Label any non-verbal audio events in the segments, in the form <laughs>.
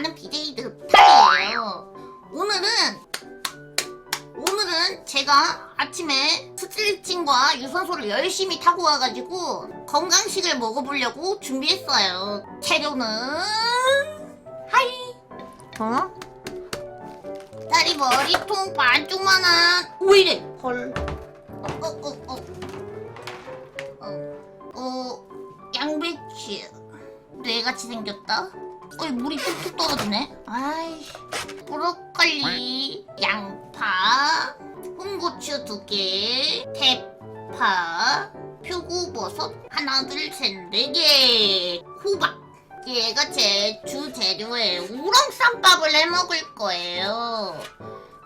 BJ 득탈이에요. 오늘은 오늘은 제가 아침에 스트레칭과 유산소를 열심히 타고 와가지고 건강식을 먹어보려고 준비했어요. 재료는 하이 어? 다리 머리통 반쪽만한 왜 이래 헐 어, 어, 어, 어. 어, 어, 양배추 뇌같이 생겼다 어이 물이 뚝뚝 떨어지네 아이 브로콜리 양파 홍고추 두 개 대파 표고버섯 하나 둘셋네 개 호박 얘가 제 주 재료예요 우렁 쌈밥을 해 먹을 거예요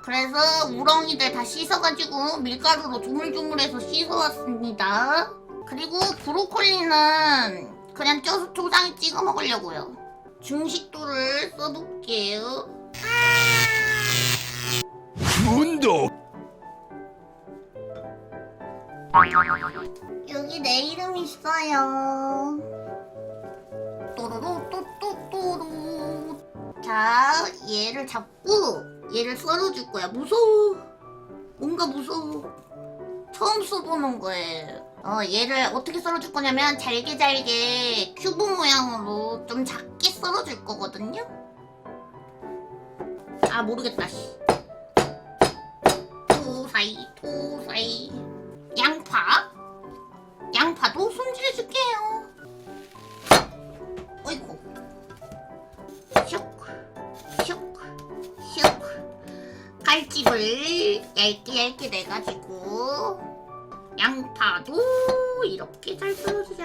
그래서 우렁이들 다 씻어가지고 밀가루로 조물조물해서 씻어왔습니다. 그리고 브로콜리는 그냥 쪄서 초장에 찍어 먹으려고요. 중식도를 써볼게요. 문도 여기 내 이름 있어요. 또로로 또또또로. 자, 얘를 잡고 얘를 썰어줄 거야. 무서워. 뭔가 무서워. 처음 써보는 거예요. 어, 얘를 어떻게 썰어줄 거냐면 잘게 잘게 큐브 모양으로 좀 작게 썰어줄 거거든요. 아 모르겠다. 씨. 토사이 토사이 양파 양파도 손질해 줄게요. 어이구. 슉, 슉, 슉. 칼집을 얇게 얇게 내가지고 양파도 이렇게 잘 썰어주자.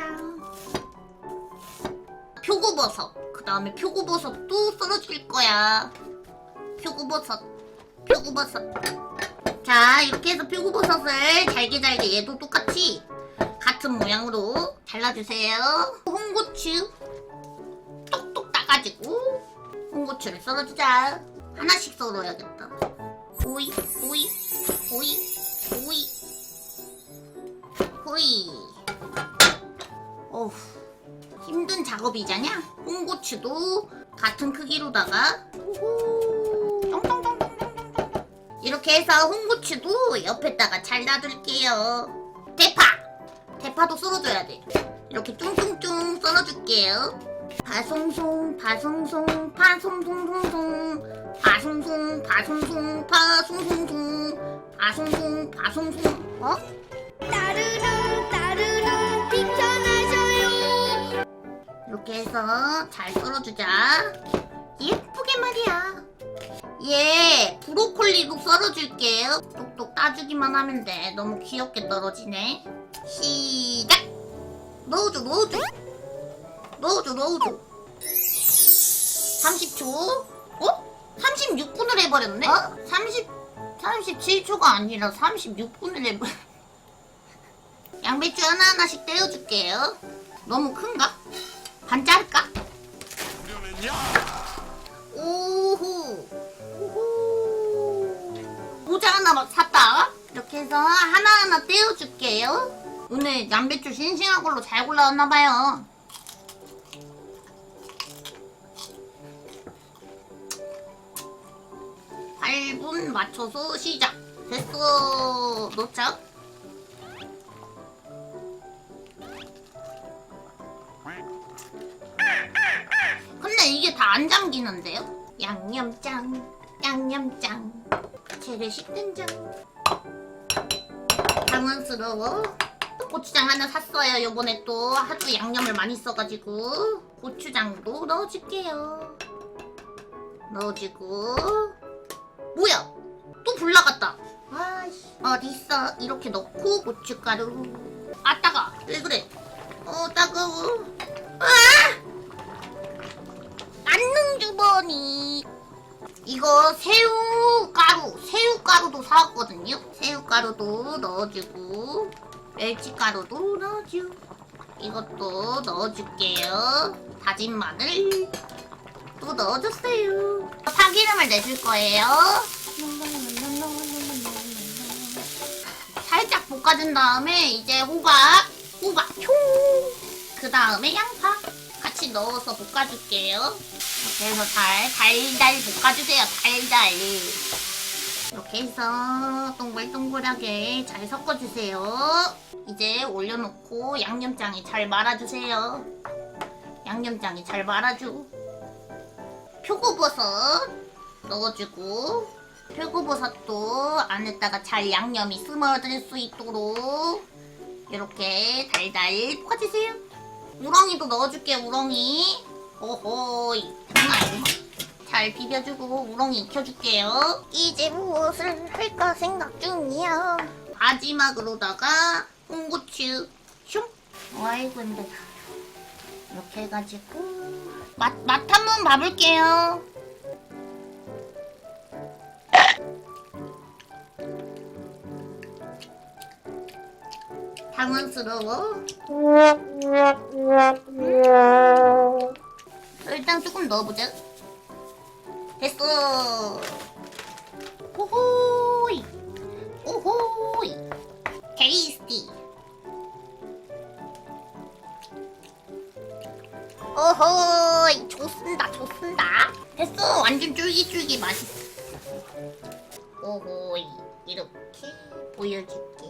표고버섯. 그 다음에 표고버섯도 썰어줄 거야. 표고버섯, 표고버섯. 자, 이렇게 해서 표고버섯을 잘게 잘게 얘도 똑같이 같은 모양으로 잘라주세요. 홍고추 똑똑 따가지고 홍고추를 썰어주자. 하나씩 썰어야겠다. 오이, 오이, 오이, 오이, 오이. 어후, 힘든 작업이잖냐? 홍고추도 같은 크기로다가. 이렇게 해서 홍고추도 옆에다가 잘 놔둘게요. 대파! 대파도 썰어줘야 돼. 이렇게 뚱뚱뚱 썰어줄게요. 파송송, 파송송, 파송송송송, 파송송, 파송송, 파송송송, 파송송, 파송송. 어? 따르릉 따르 이렇게 해서 잘 썰어주자. 예쁘게 말이야. 얘 브로콜리도 썰어줄게요. 똑똑 따주기만 하면 돼. 너무 귀엽게 떨어지네. 시작. 넣어줘, 넣어줘. 넣어줘, 넣어줘. 30초. 어? 36분을 해버렸네? 어? 30, 37초가 아니라 36분을 해버 <laughs> 양배추 하나하나씩 떼어줄게요. 너무 큰가? 반 자를까? 오호. 오호. 모자 하나 막 샀다. 이렇게 해서 하나하나 떼어줄게요. 오늘 양배추 싱싱한 걸로 잘 골라왔나봐요. 팔분 맞춰서 시작. 됐어. 놓자. 근데 이게 다 안 잠기는데요? 양념장, 양념장, 재래식 된장. 당황스러워. 또 고추장 하나 샀어요. 요번에 또 하도 양념을 많이 써가지고 고추장도 넣어줄게요. 넣어주고 뭐야? 또 불 나갔다. 아이씨 어딨어? 이렇게 넣고 고춧가루. 아 따가. 왜 그래? 어 따가워. 아! 안능 주머니 이거 새우가루 새우가루도 사왔거든요. 새우가루도 넣어주고 멸치가루도 넣어줘 이것도 넣어줄게요. 다진 마늘 또 넣어줬어요. 파기름을 내줄 거예요. 살짝 볶아준 다음에 이제 호박 호박 그 다음에 양파 넣어서 볶아줄게요. 그래서 잘 달달 볶아주세요. 달달. 이렇게 해서 동글동글하게 잘 섞어주세요. 이제 올려놓고 양념장에 잘 말아주세요. 양념장에 잘 말아주. 표고버섯 넣어주고 표고버섯도 안에다가 잘 양념이 스며들 수 있도록 이렇게 달달 볶아주세요. 우렁이도 넣어줄게요. 우렁이. 오호이 잘 비벼주고 우렁이 익혀줄게요. 이제 무엇을 할까 생각 중이야. 마지막으로다가 홍고추 슝. 아이고 힘들다. 이렇게 해가지고 맛, 맛 한 번 봐볼게요. 당황스러워. 일단 조금 넣어보자. 됐어. 오호이. 오호이. 테이스티. 오호이. 좋습니다. 좋습니다. 됐어. 완전 쫄깃쫄깃 맛있어. 오호이. 이렇게 보여줄게요. 와.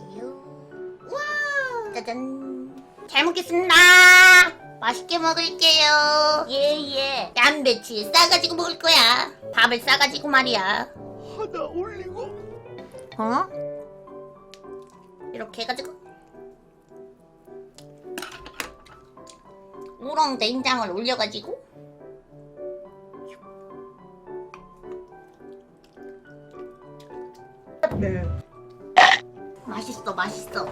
짜잔. 잘 먹겠습니다. 맛있게 먹을게요. 예 예. 양배추 싸가지고 먹을 거야. 밥을 싸가지고 말이야. 하나 올리고 어? 이렇게 해가지고 우렁 된장을 올려가지고 네 맛있어 맛있어